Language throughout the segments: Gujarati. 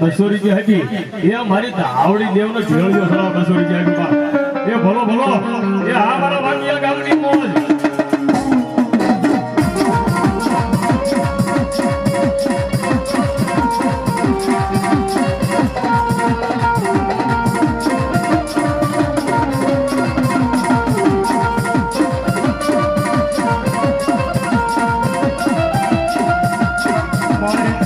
બસો રૂપિયા હતી, એ મારી આવડી દેવ નો છેડ્યો થવા બસો રૂપિયા એ ભલો ભલો એ હા મારા ભાગ્યા ગામની મોજ Bye.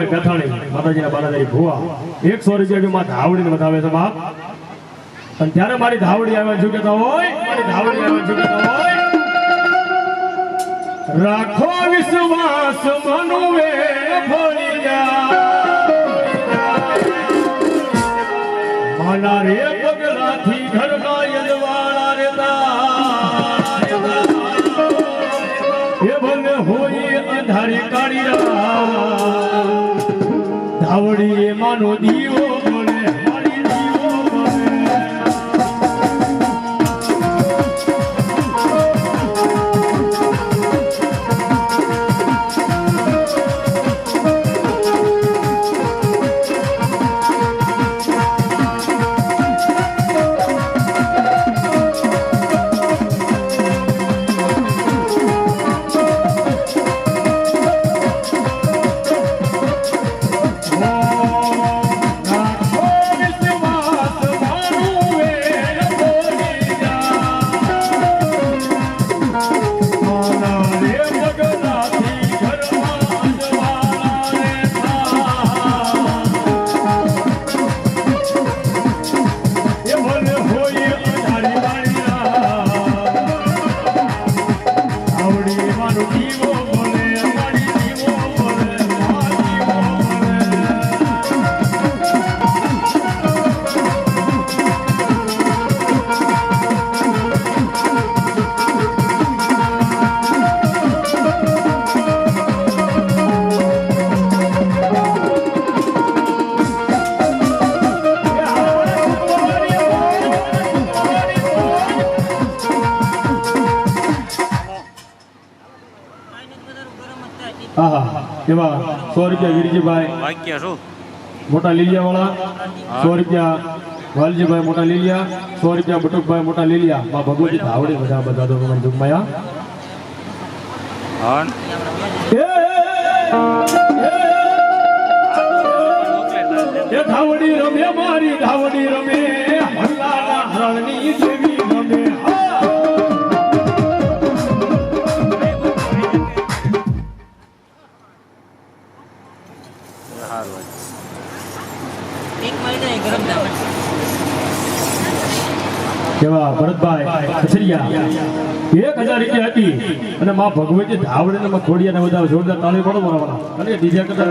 ગોપાલભાઈ બેથાણી માતાજીના બાલાધારી ભુવા. એકસો રૂપિયા જો માં બતાવે છે, બાપ. અને ત્યારે મારી ધાવડી આવે ઝુકેતા હોય? મારી ધાવડી આવે ઝુકેતા હોય? રાખો વિશ્વાસ, મનુવે ભરી જા. માના રે પગલાથી ઘરના યજવાળા રેતા એ ભલે હોય અંધારી કાળી રા ધાવડી એમાંનો દીવો. એવા સો રૂપિયા વીરજીભાઈ મોટા લીલિયાવાળા સો રૂપિયા વાલજીભાઈ મોટા લીલિયા સો રૂપિયા બટુકભાઈ મોટા લીલિયા માં ભગવતી ધાવડે બધા બધા તો મને એ ધાવડી રમે મારી ધાવડી રમે હલ્લા હરણની જેવી રમે કેવા ભરતભાઈ, કચરિયા. એક હજાર રૂપિયા હતી અને માં ભગવતી ધાવડે ને માં ખોડિયા ને બધા જોરદાર તાળી પડો મારવાના અને બીજા કરતા